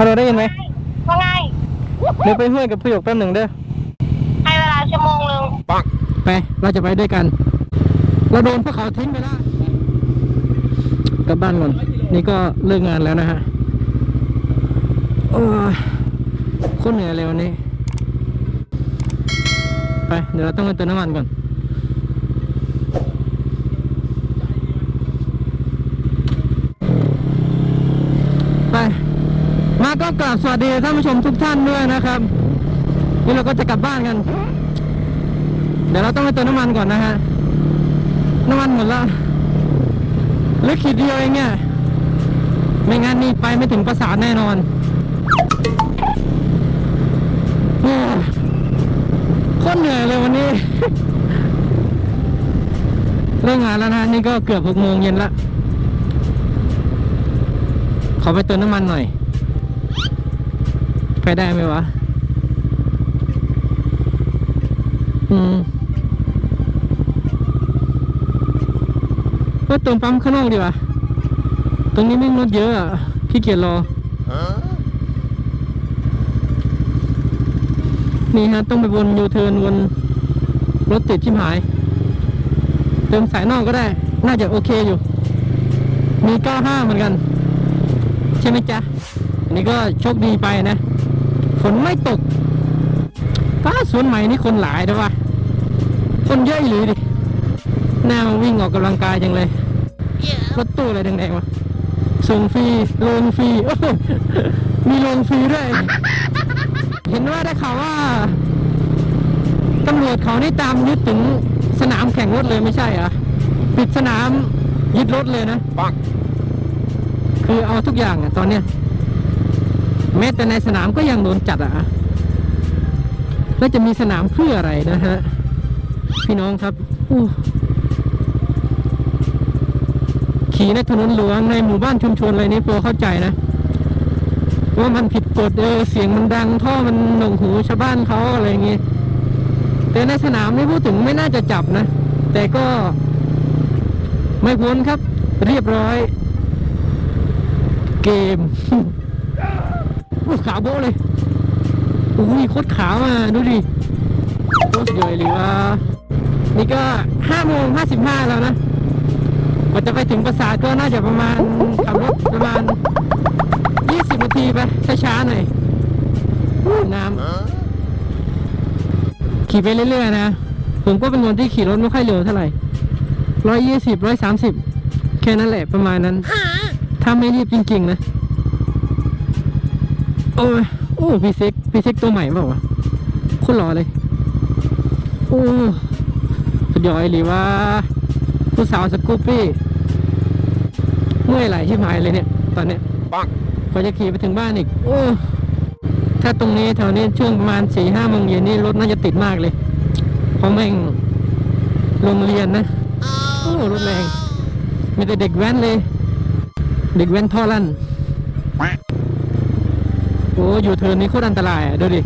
ฮัลโหลได้ยินไหมว่าไงเดี๋ยวไปห้วยกับพี่หยกแป๊บหนึ่งเด้อให้เวลาชั่วโมงหนึ่งไป เราจะไปด้วยกัน เราโดนพวกเขาทิ้งไปแล้วกลับบ้านก่อน นี่ก็เลิกงานแล้วนะฮะโอ้ยโคตรเหนื่อยเลยวันนี้ ไป เดี๋ยวเราต้องไปเติมน้ำมันก่อน ไป มา กราบสวัสดีท่านผู้ชมทุกท่านด้วยนะครับ นี่เราก็จะกลับบ้านกัน เดี๋ยวเราต้องไปเติมน้ำมันก่อนนะฮะ น้ำมันหมดละเลือขีดเดียวเองเนี่ยไม่งั้นนี่ไปไม่ถึงประสาทแน่นอนโอ้ยคตรเหนื่อยเลยวันนี้เริ่มงานแล้วนะนี่ก็เกือบหกโมงเย็นละขอไปเติมน้ำมันหน่อย ไปได้ไหมวะ อืมก็ตรงปั๊มข้างนอกดีว่าตรงนี้ไม่รถเยอะอะขี้เกียจรอ นี่ฮะ ต้องไปวนยูเทิร์นวนรถติดชิมหาย เติมสายนอกก็ได้ น่าจะโอเคอยู่ มี 95 เหมือนกัน ใช่ไหมจ๊ะ อันนี้ก็โชคดีไปนะ ฝนไม่ตกป้าสวนใหม่นี่คนหลายด้วยวะคนเยอะอีหรือดิหน้ามาวิ่งออกกำลังกายจังเลยรถตู้อะไรแดงๆวะส่งฟรีลงฟรีโอ้โหมีลงฟรีด้วย เห็นว่าได้ข่าวว่าตำรวจเขานี่ตามยึดถึงสนามแข่งรถเลยไม่ใช่เหรอปิดสนามยึดรถเลยนะ คือเอาทุกอย่างอะตอนเนี้ย แม้แต่ในสนามก็ยังโดนจัดอะแล้วจะมีสนามเพื่ออะไรนะฮะ พี่น้องครับอู้ขี่ในถนนหลวงในหมู่บ้านชุมชนอะไรนี้พอเข้าใจนะว่ามันผิดกฎเออเสียงมันดังท่อมันหนวกหูชาวบ้านเขาอะไรอย่างงี้แต่ในสนามนี่พูดถึงไม่น่าจะจับนะ แต่ก็ไม่พ้นครับ เรียบร้อย เกม ขาวโบ้เลยอุ้ยโคตรขาวอะดูดิโคตรเลยหรือว่า นี่ก็ห้าโมงห้าสิบห้าแล้วนะกว่าจะไปถึงปราสาทก็น่าจะประมาณขับรถประมาณยี่สิบนาทีไปช้าๆหน่อยอุ้ยน้ำขี่ไปเรื่อยๆนะ ผมก็เป็นคนที่ขี่รถไม่ค่อยเร็วเท่าไหร่ร้อยยี่สิบร้อยสามสิบแค่นั้นแหละประมาณนั้น ถ้าไม่รีบจริงๆนะ โอ้ยโอ้พี่เซ็กพี่เซ็กตัวใหม่เปล่าวะโคนหล่อเลย โอ้สุดยอดเลยว่าผู้สาวสกูปปี้เมื่อยไหลชิบหายเลยเนี่ย ตอนเนี้ยกว่าจะขี่ไปถึงบ้านอีก โอ้ถ้าตรงนี้แถวนี้ช่วงประมาณสี่ห้าโมงเย็นนี่รถน่าจะติดมากเลยเพราะแม่งโรงเรียนนะโอ้รถแรงมีแต่เด็กแว้นเลย เด็กแว้นท่อลั่นโอ้อ ยู่เทิร์นนี้โคตรอันตรายอะดูดิ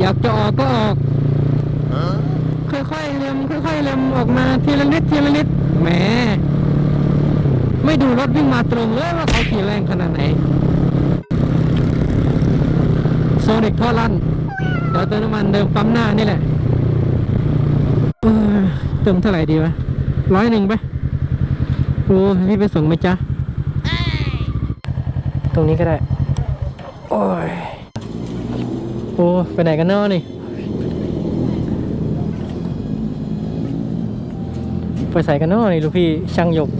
อยากจะออกก็ออก ค่อยๆเล็มค่อยๆเล็มออกมาทีละนิดทีละนิดแหม ไม่ดูรถวิ่งมาตรงเลยว่าเขาขี่แรงขนาดไหน โซนิกท่อลั่น เดี๋ยวเติมน้ำมันเดิมปั๊มหน้านี่แหละเออเติมเท่าไหร่ดีวะร้อยหนึ่งไปโอ้พี่ไปส่งไหมจ๊ะ ตรงนี้ก็ได้ โอ้ยโอ้ไปไหนกันเนาะนี่ ไปใส่กันเนาะนี่ลูกพี่ช่างหยก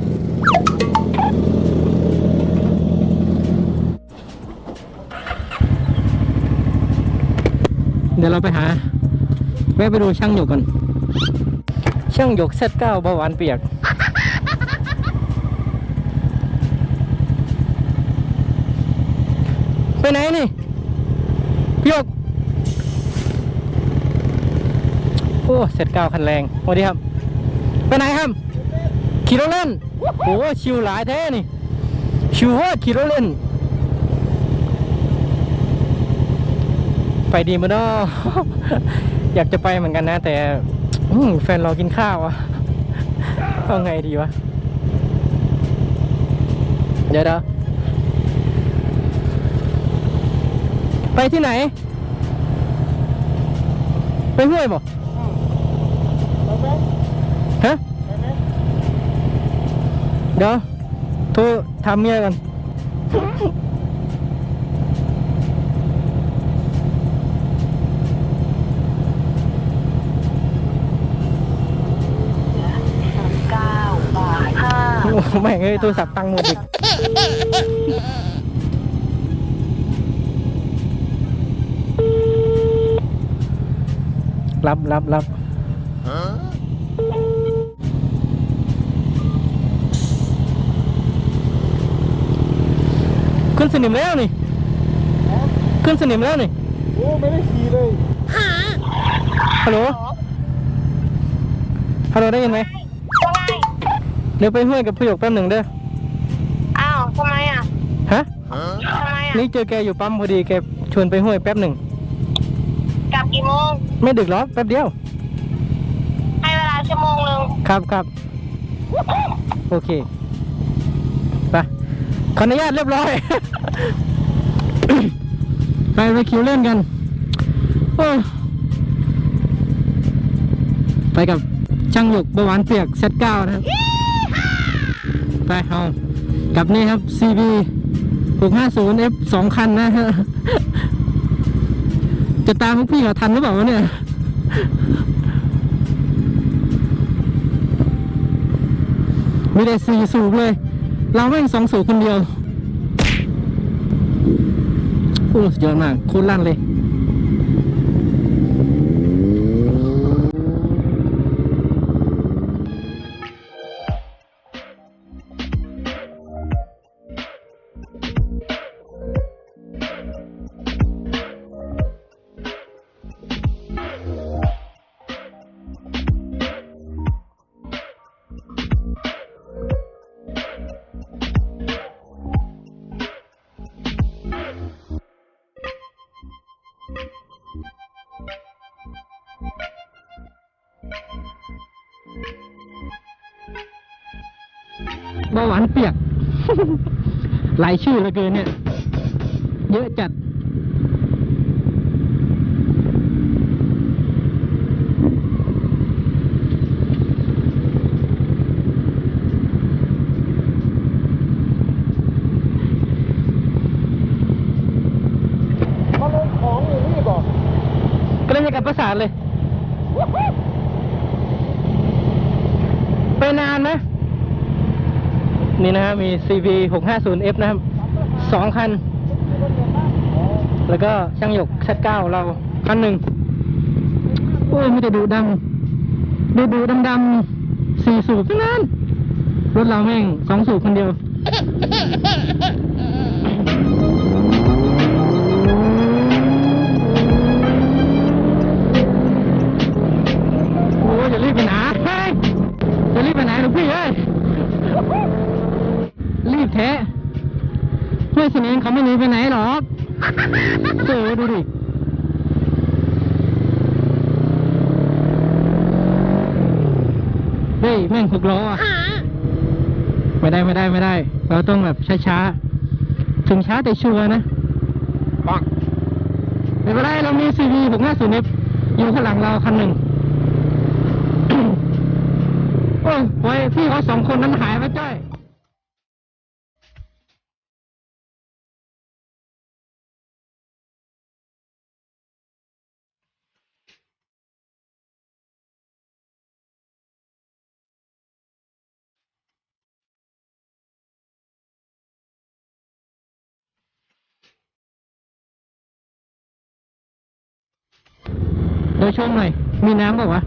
เดี๋ยวเราไปหาแวะไปดูช่างหยกก่อนช่างหยกเซตเก้าเบาหวานเปียก ไปไหนนี่พี่หยกโอ้เสร็จเก้าคันแรงสวัสดีครับ ไปไหนครับ ขี่รถเล่นโอ้ชิวหลายแท้นี่ ชิวว่าขี่รถเล่น ไปดีมั้เนาะอยากจะไปเหมือนกันนะ แต่แฟนรอกินข้าวอะเอาไงดีวะ เดี๋ยวเดี๋ยว ไปที่ไหน ไปห้วยบ่ฮะเดี๋ยวโทรทำเมียกันเก้าบาทห้าโอ้แม่งเอ้ยโทรศัพท์ตังค์หมดอีก รับรับรับขึ้นสนิมแล้วนี่ ขึ้นสนิมแล้วนี่ โอ้ไม่ได้ขี่เลยฮัลโหล ฮัลโหลได้ยินไหมว่าไงเดี๋ยวไปห้วยกับพี่หยกแป๊บหนึ่งเด้อ อ้าวทำไมอะ ฮะทำไมอะ นี่เจอแกอยู่ปั๊มพอดีแกชวนไปห้วยแป๊บหนึ่ง กลับกี่โมง ไม่ดึกหรอกแป๊บเดียว ให้เวลาชั่วโมงหนึ่งครับครับโอเคไปขออนุญาตเรียบร้อย ไปไปคิวเล่นกันโอ้ยไปกับช่างหยกเบาหวานเปียกเซตเก้านะครับไปเอากับนี่ครับ CB 650 F สองคันนะฮะ จะตามพวกพี่เขาทันหรือเปล่าวะเนี่ยมีแต่สี่สูบเลย เราไม่งสองสูบคนเดียวโอ้สุดยอดมากโคตรลั่นเลย เบาหวานเปียก หลายชื่อเหลือเกินเนี่ย เยอะจัดมาลงของอยู่นี่บอกก็เล่นกับประสาทเลย ไป นานไหมนี่นะฮะมี CB 650F นะครับสองคัน แล้วก็ช่างหยกชัดเก้าเราคันหนึ่งโอ้ยไม่ได้ดูดำดูดูดำดำสี่สูบทั้งนั้น รถเราแม่งสองสูบคนเดียว เอ้ยรีบแท้ห้วยเสนงเขาไม่หนีไปไหนหรอกเจอดูดิเฮ้ยแม่งหกล้ออะไม่ได้ไม่ได้ไม่ได้ เราต้องแบบช้าๆถึงช้าแต่ชัวร์นะปังไม่เป็นไรเรามี CV 650 F อยู่ข้างหลังเราคันหนึ่ง โอ้ยโอ้ยพี่เขาสองคนนั้นหายไปจ้อยเดี๋ยวชมหน่อย มีน้ำเปล่าวะ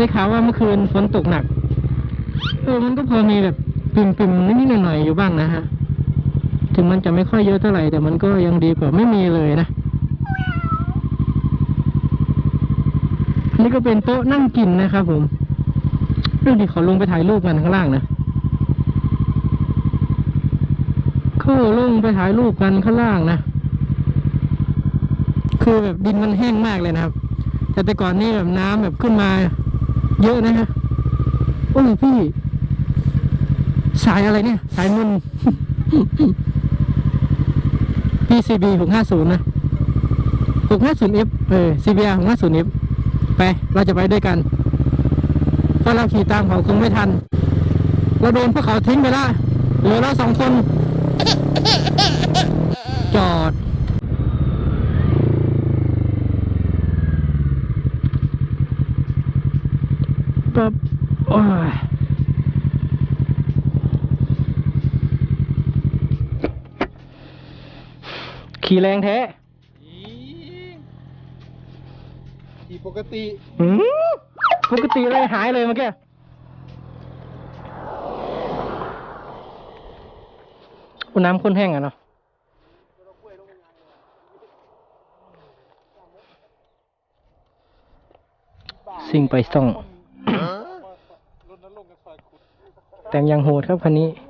ได้ข่าวว่าเมื่อคืนฝนตกหนัก เออมันก็พอมีแบบปิ่มๆนิดๆหน่อยๆอยู่บ้างนะฮะ ถึงมันจะไม่ค่อยเยอะเท่าไหร่แต่มันก็ยังดีกว่าไม่มีเลยนะนนี้ก็เป็นโต๊ะนั่งกินนะครับผมเรื่องนี้ขอลงไปถ่ายรูปกันข้างล่างนะเข้าลงไปถ่ายรูปกันข้างล่างนะ คือแบบดินมันแห้งมากเลยนะครับ แต่แต่ก่อนนี่แบบน้ำแบบขึ้นมา เยอะนะฮะโอ้ยพี่ สายอะไรเนี่ย สายมุน PCB 650 นะ 650F เออ CBR 650F ไป เราจะไปด้วยกัน เพราะเราขี่ตามเขาคงไม่ทัน เราโดนพวกเขาทิ้งไปละเหลือเราสองคน จอด ปั๊บโอ้ย ขี่แรงแท้ขี่ปกติหืมปกติเลยหายเลยเมื่อกี้อุณน้ำข้นแห้งอะเนาะสิ่งไปส่องรถนั้นลงกันซอยขุดแต่งยังโหดครับคันนี้กูได้พูดบอกกันเลยว่าบ่ายไปเหี้ยจอบคนละอันบอกเอาคนมาจะกิน